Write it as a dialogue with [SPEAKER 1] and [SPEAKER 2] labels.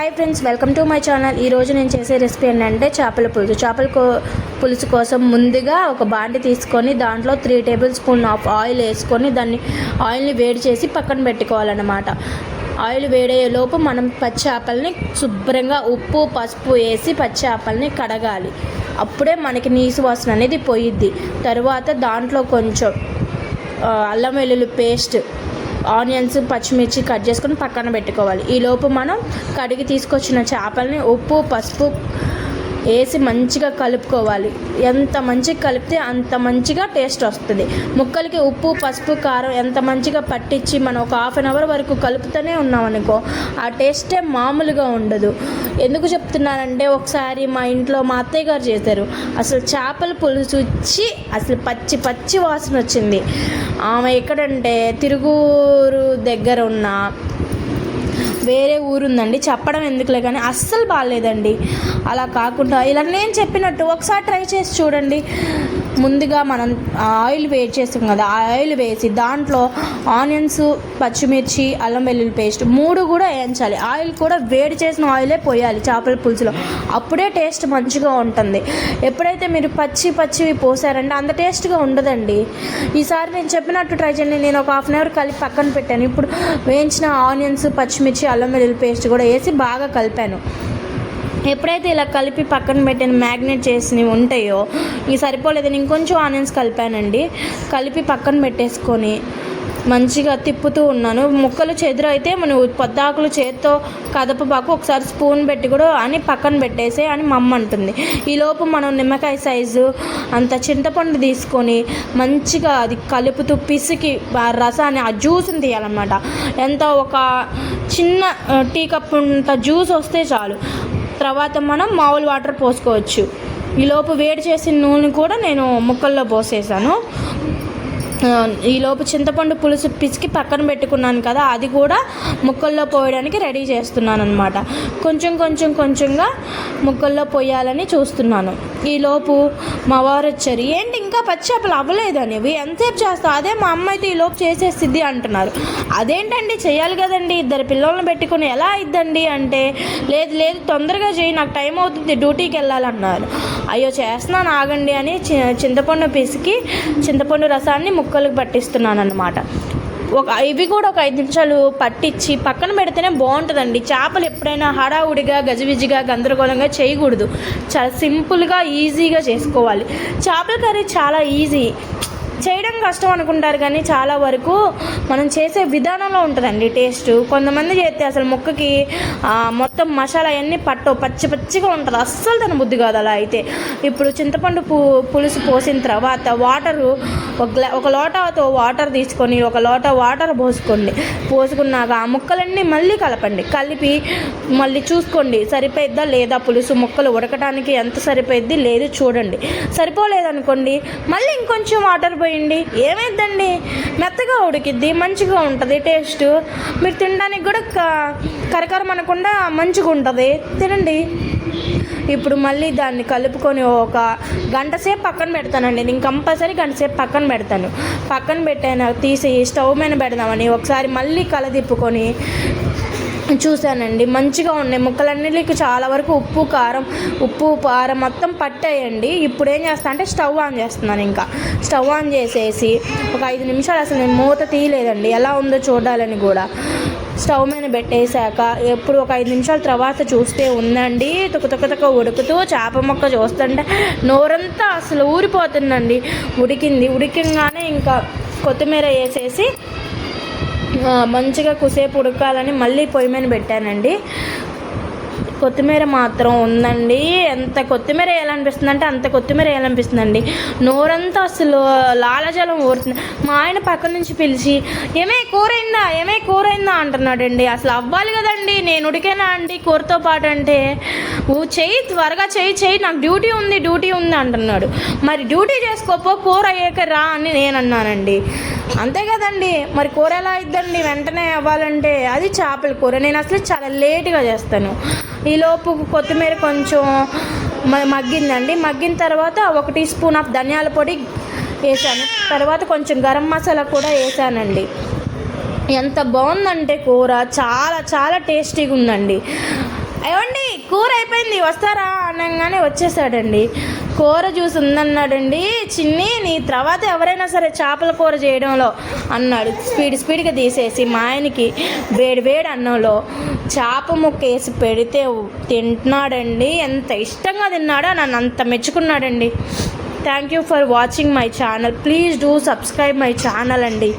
[SPEAKER 1] Hi friends welcome to my channel. ఈరోజు నేను చేసే రెసిపీ ఏంటంటే చేపల పులుసు. చేపల కో- పులుసు కోసం ముందుగా ఒక బాండి తీసుకొని దాంట్లో three tablespoon of oil వేసుకొని దాన్ని ఆయిల్ని వేడి చేసి పక్కన పెట్టుకోవాలన్నమాట. ఆయిల్ వేడయ్యేలోపు మనం పచ్చి చేపల్ని శుభ్రంగా ఉప్పు పసుపు వేసి పచ్చి చేపల్ని కడగాలి. అప్పుడే మనకి నీసు వాసన అనేది పోయిద్ది. తర్వాత దాంట్లో కొంచెం అల్లం వెల్లుల్లి పేస్ట్ ఆనియన్స్ పచ్చిమిర్చి కట్ చేసుకొని పక్కన పెట్టుకోవాలి. ఈ లోపు మనం కడిగి తీసుకొచ్చిన చేపల్ని ఉప్పు పసుపు వేసి మంచిగా కలుపుకోవాలి. ఎంత మంచిగా కలిపితే అంత మంచిగా టేస్ట్ వస్తుంది. ముక్కలకి ఉప్పు పసుపు కారం ఎంత మంచిగా పట్టించి మనం ఒక హాఫ్ అన్ అవర్ వరకు కలుపుతూనే ఉన్నాం అనుకో ఆ టేస్టే మామూలుగా ఉండదు. ఎందుకు చెప్తున్నానంటే ఒకసారి మా ఇంట్లో మా అత్తయ్య గారు చేశారు. అసలు చేపల పులుసు ఇచ్చి అసలు పచ్చి పచ్చి వాసన వచ్చింది. ఆమె ఎక్కడంటే తిరుగురు దగ్గర ఉన్న వేరే ఊరుందండి. చెప్పడం ఎందుకులే కానీ అస్సలు బాగాలేదండి అలా కాకుండా ఇలా నేను చెప్పినట్టు ఒకసారి ట్రై చేసి చూడండి. ముందుగా మనం ఆయిల్ వేడి చేస్తాం కదా ఆ ఆయిల్ వేసి దాంట్లో ఆనియన్స్ పచ్చిమిర్చి అల్లం వెల్లుల్లి పేస్ట్ మూడు కూడా వేయించాలి. ఆయిల్ కూడా వేడి చేసిన ఆయిలే పోయాలి చేపల పులుసులో. అప్పుడే టేస్ట్ మంచిగా ఉంటుంది. ఎప్పుడైతే మీరు పచ్చి పచ్చివి పోసారంటే అంత టేస్ట్గా ఉండదండి. ఈసారి నేను చెప్పినట్టు ట్రై చేయండి. నేను ఒక హాఫ్ అన్ అవర్ కలిపి పక్కన పెట్టాను. ఇప్పుడు వేయించిన ఆనియన్స్ పచ్చిమిర్చి అల్లం వెల్లుల్లి పేస్ట్ కూడా వేసి బాగా కలిపాను. ఎప్పుడైతే ఇలా కలిపి పక్కన పెట్టిన మ్యాగ్నెట్ చేసినవి ఉంటాయో ఇవి సరిపోలేదని ఇంకొంచెం ఆనియన్స్ కలిపానండి. కలిపి పక్కన పెట్టేసుకొని మంచిగా తిప్పుతూ ఉన్నాను. ముక్కలు చెదురు అయితే మనం పొద్దాకులు చేత్తో కదపబాకు ఒకసారి స్పూన్ పెట్టి కూడా అని పక్కన పెట్టేసే అని మా అమ్మ అంటుంది. ఈలోపు మనం నిమ్మకాయ సైజు అంత చింతపండు తీసుకొని మంచిగా అది కలుపుతూ పిసికి ఆ రసాన్ని ఆ జ్యూస్ని తీయాలన్నమాట. ఎంత ఒక చిన్న టీ కప్ అంత జ్యూస్ వస్తే చాలు. తర్వాత మనం మామూలు వాటర్ పోసుకోవచ్చు. ఈలోపు వేడి చేసిన నూనె కూడా నేను ముక్కల్లో పోసేసాను. ఈలోపు చింతపండు పులుసు పిసికి పక్కన పెట్టుకున్నాను కదా అది కూడా ముక్కల్లో పోయడానికి రెడీ చేస్తున్నాను అనమాట కొంచెం కొంచెం కొంచెంగా ముక్కల్లో పోయాలని చూస్తున్నాను. ఈలోపు మా వారు వచ్చారు. ఏంటి ఇంకా పచ్చి చేపలు అవ్వలేదని ఎంతసేపు చేస్తావు అదే మా అమ్మ అయితే ఈలోపు చేసేసిద్ది అంటున్నారు. అదేంటండి? చేయాలి కదండి. ఇద్దరు పిల్లల్ని పెట్టుకుని ఎలా ఇద్దండి అంటే లేదు లేదు తొందరగా చేయి నాకు టైం అవుతుంది డ్యూటీకి వెళ్ళాలన్నారు. అయ్యో చేస్తున్నాను ఆగండి అని చి- చింతపండు పిసికి చింతపండు రసాన్ని ముక్కలకు పట్టిస్తున్నాను అనమాట ఒక ఇవి కూడా ఒక ఐదు నిమిషాలు పట్టించి పక్కన పెడితేనే బాగుంటుందండి. చేపలు ఎప్పుడైనా హడావుడిగా గజిబిజిగా గందరగోళంగా చేయకూడదు. చాలా సింపుల్గా ఈజీగా చేసుకోవాలి. చేపల కర్రీ చాలా ఈజీ. చేయడం కష్టం అనుకుంటారు కానీ చాలా వరకు మనం చేసే విధానంలో ఉంటుందండి టేస్ట్. కొంతమంది చేస్తే అసలు ముక్కకి ఆ, మొత్తం మసాలా అవన్నీ పట్టవు పచ్చి పచ్చిగా ఉంటుంది. అస్సలు తన బుద్ధి కాదు అలా అయితే. ఇప్పుడు చింతపండు పు పులుసు పోసిన తర్వాత వాటరు ఒక గ్లా ఒక లోటాతో వాటర్ తీసుకొని ఒక లోట వాటర్ పోసుకోండి. పోసుకున్నాక ఆ ముక్కలన్నీ మళ్ళీ కలపండి. కలిపి మళ్ళీ చూసుకోండి. సరిపోయిద్దా లేదా పులుసు ముక్కలు ఉడకడానికి ఎంత సరిపోయిద్ది లేదు చూడండి. సరిపోలేదనుకోండి మళ్ళీ ఇంకొంచెం వాటర్ పోయి పోయింది ఏమైద్దండి మెత్తగా ఉడికిద్ది మంచిగా ఉంటుంది టేస్ట్. మీరు తినడానికి కూడా క- కరకరం అనకుండా మంచిగా ఉంటుంది. తినండి. ఇప్పుడు మళ్ళీ దాన్ని కలుపుకొని ఒక గంట సేపు పక్కన పెడతానండి. నేను కంపల్సరీ గంట సేపు పక్కన పెడతాను. పక్కన పెట్టాను తీసి స్టవ్ మీద పెడదామని ఒకసారి మళ్ళీ కలదిప్పుకొని చూశానండి. మంచిగా ఉన్నాయి. ముక్కలన్నిటికి చాలా వరకు ఉప్పు కారం ఉప్పు కారం మొత్తం పట్టేయండి. ఇప్పుడు ఏం చేస్తా అంటే స్టవ్ ఆన్ చేస్తున్నాను ఇంకా. స్టవ్ ఆన్ చేసేసి ఒక ఐదు నిమిషాలు అసలు నేను మూత తీయలేదండి. ఎలా ఉందో చూడాలని కూడా. స్టవ్ మీద పెట్టేశాక ఎప్పుడు ఒక ఐదు నిమిషాల తర్వాత చూస్తే ఉందండి. తుక ఉడుకుతూ చేప ముక్క చూస్తుంటే నోరంతా అసలు ఊరిపోతుందండి. ఉడికింది. ఉడికంగానే ఇంకా కొత్తిమీర వేసేసి మంచిగా కుసేపు ఉడకాలని మళ్ళీ పొయ్యి మీద పెట్టానండి. కొత్తిమీర మాత్రం ఉందండి. ఎంత కొత్తిమీర వేయాలనిపిస్తుంది అంటే అంత కొత్తిమీర వేయాలనిపిస్తుందండి. నోరంతా అసలు లాలజలం ఊరుతుంది. మా ఆయన పక్క నుంచి పిలిచి ఏమే కూర అయిందా ఏమే కూర అయిందా అంటున్నాడండి. అసలు అవ్వాలి కదండి. నేను ఉడికేనా అండి కూరతో పాటు అంటే ఓ చెయ్యి త్వరగా చెయ్యి చెయ్యి. నాకు డ్యూటీ ఉంది డ్యూటీ ఉంది అంటున్నాడు. మరి డ్యూటీ చేసుకోపో కూర అయ్యాక రా అని నేను అన్నానండి. అంతే కదండి. మరి కూర ఎలా అయిద్దండి? వెంటనే అవ్వాలంటే అది చేపల కూర. నేను అసలు చాలా లేట్గా చేస్తాను. ఈలోపు కొత్తిమీర కొంచెం మగ్గిందండి. మగ్గిన తర్వాత ఒక టీ స్పూన్ ఆఫ్ ధనియాల పొడి వేసాను. తర్వాత కొంచెం గరం మసాలా కూడా వేసానండి. ఎంత బాగుందంటే కూర. చాలా చాలా టేస్టీగా ఉందండి. ఏమండి కూర అయిపోయింది. వస్తారా? అనగానే వచ్చేసాడండి. కూర చూసి ఉందన్నాడండి చిన్ని నీ తర్వాత ఎవరైనా సరే చేపల కూర చేయడంలో అన్నాడు. స్పీడ్ స్పీడ్గా తీసేసి మా ఆయనకి వేడి వేడి అన్నంలో చేప ముక్క వేసి పెడితే తింటున్నాడండి ఎంత ఇష్టంగా తిన్నాడో నన్ను అంత మెచ్చుకున్నాడండి. Thank you for watching my channel. Please do subscribe my channel అండి.